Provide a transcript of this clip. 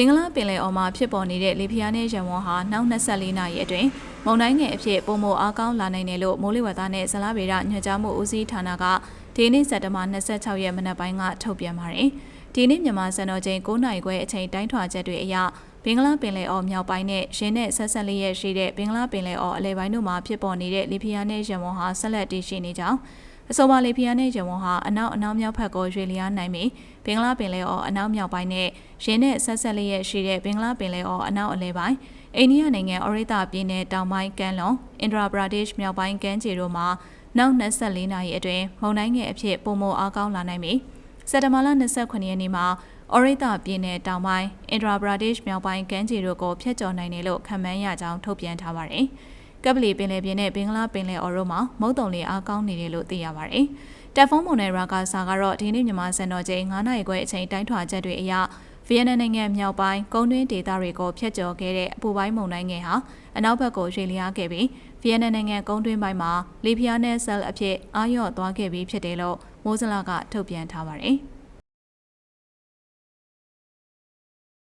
ဘင်္ဂလားပင်လယ်အော်မှာဖြစ်ပေါ်နေတဲ့လေပြင်းနဲ့ရံဝန်းဟာနောက်24နာရီအတွင်းမုန်တိုင်းငယ်အဖြစ်ပုံမအားကောင်းလာနိုင်တယ်လို့မိုးလေဝသနဲ့ဇလဗေဒညွှန်ကြားမှုဦးစီးဌာနကဒီနေ့စက်တဘာ26ရက်မနက်ပိုင်းကထုတ်ပြန်ပါတယ်။ဒီနေ့မြန်မာစံတော်ချိန်9နာရီခွဲအချိန်တိုင်းထွာချက်တွေအရဘင်္ဂလားပင်လယ်အော်မြောက်ပိုင်းနဲ့ရင်းနဲ့ဆက်ဆက်လေးရဲ့ရှိတဲ့ဘင်္ဂလားပင်လယ်အော်အလဲပိုင်းတို့မှာဖြစ်ပေါ်နေတဲ့လေပြင်းနဲ့ရံဝန်းဟာဆက်လက်တည်ရှိနေကြောင်း အဆိုပါလေဖီယာနဲ့ရဝွန်ဟာအနောက်အနောက်မြောက်ဘက်ကိုရွေလျားနိုင်ပြီးဘင်္ဂလားပင်လယ်အော်အနောက်မြောက်ပိုင်းနဲ့ရင်းနဲ့ဆက်ဆက်လေးရဲ့ရှိတဲ့ဘင်္ဂလားပင်လယ်အော်အနောက်အလဲပိုင်းအိန္ဒိယနိုင်ငံအော်ရိတာပြည်နယ်တောင်ပိုင်းကမ်းလွန်အင်ဒရာပရာဒေ့ရှ်မြောက်ပိုင်းကမ်းခြေတို့မှာနောက်24နာရီအတွင်းမုန်တိုင်းငယ်အဖြစ်ပုံမအားကောင်းလာနိုင်ပြီးစက်တဘာလ29ရက်နေ့မှာအော်ရိတာပြည်နယ်တောင်ပိုင်းအင်ဒရာပရာဒေ့ရှ်မြောက်ပိုင်းကမ်းခြေတို့ကိုဖျက်ကျော်နိုင်တယ်လို့ခန့်မှန်းရကြောင်းထုတ်ပြန်ထားပါတယ်။ ကပ်ပလီပင်လယ်ပြင်နဲ့ဘင်္ဂလားပင်လယ်အော်တို့မှာမုတ်တုံလေးအားကောင်းနေတယ်လို့သိရပါတယ်။တက်ဖုန်းမုန်နယ်ရာကာဆာကတော့ဒီနေ့မြန်မာစံတော်ချိန်9နာရီခွဲအချိန်တိုင်းထွာချက်တွေအရဗီယက်နမ်နိုင်ငံမြောက်ပိုင်းကုန်းတွင်းဒေသတွေကိုဖျက်ကျော်ခဲ့တဲ့အပူပိုင်းမုန်တိုင်းငယ်ဟာအနောက်ဘက်ကိုရွှေ့လျားခဲ့ပြီးဗီယက်နမ်နိုင်ငံကုန်းတွင်းပိုင်းမှာလီဖီယာနဲ့ဆဲလ်အဖြစ်အာရော့သွားခဲ့ပြီးဖြစ်တယ်လို့မိုးစလာကထုတ်ပြန်ထားပါတယ်။